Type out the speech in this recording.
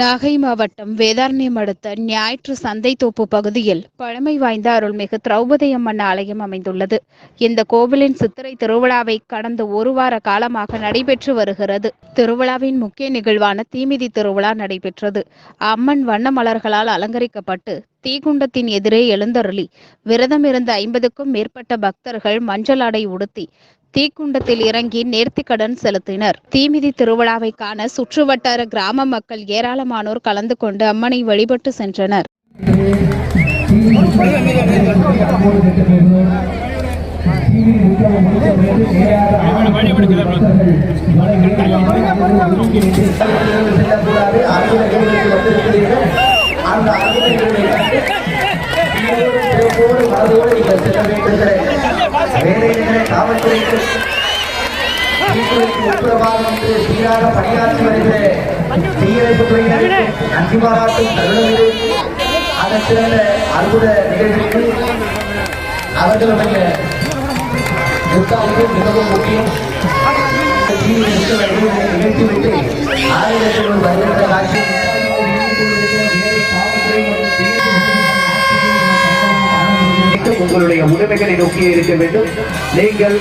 நாகை மாவட்டம் வேதாரண்யம் அடுத்த ஞாயிற்று சந்தைத்தோப்பு பகுதியில் பழமை வாய்ந்த அருள்மிகு திரௌபதி அம்மன் ஆலயம் அமைந்துள்ளது. இந்த கோவிலின் சித்திரை திருவிழாவை கடந்த ஒரு வார காலமாக நடைபெற்று வருகிறது. திருவிழாவின் முக்கிய நிகழ்வான தீமிதி திருவிழா நடைபெற்றது. அம்மன் வண்ண மலர்களால் அலங்கரிக்கப்பட்டு தீக்குண்டத்தின் எதிரே எழுந்தருளி விரதம் இருந்த ஐம்பதுக்கும் மேற்பட்ட பக்தர்கள் மஞ்சள் ஆடை உடுத்தி தீக்குண்டத்தில் இறங்கி நேர்த்திக்கடன் செலுத்தினர். தீமிதி திருவிழாவை காண சுற்றுவட்டார கிராம மக்கள் ஏராளமானோர் கலந்து கொண்டு அம்மனை வழிபட்டு சென்றனர். அந்த ஆங்கிலங்களை காவல்துறைக்கு தீக்குறைக்கு சீராக பணியாற்றி வருகிற தீயணைப்பு துறையினருக்கு நன்றி பாராட்டும் தருணமிது அதன் சிறந்த அற்புத நிகழ்ச்சிக்கு அவர்களுடைய மிகவும் முக்கியம். நிகழ்த்திவிட்டு ஆயிரத்தில் வருகின்ற காட்சி. உங்களுடைய உடைமைகளை நோக்கியே இருக்க வேண்டும். நீங்கள்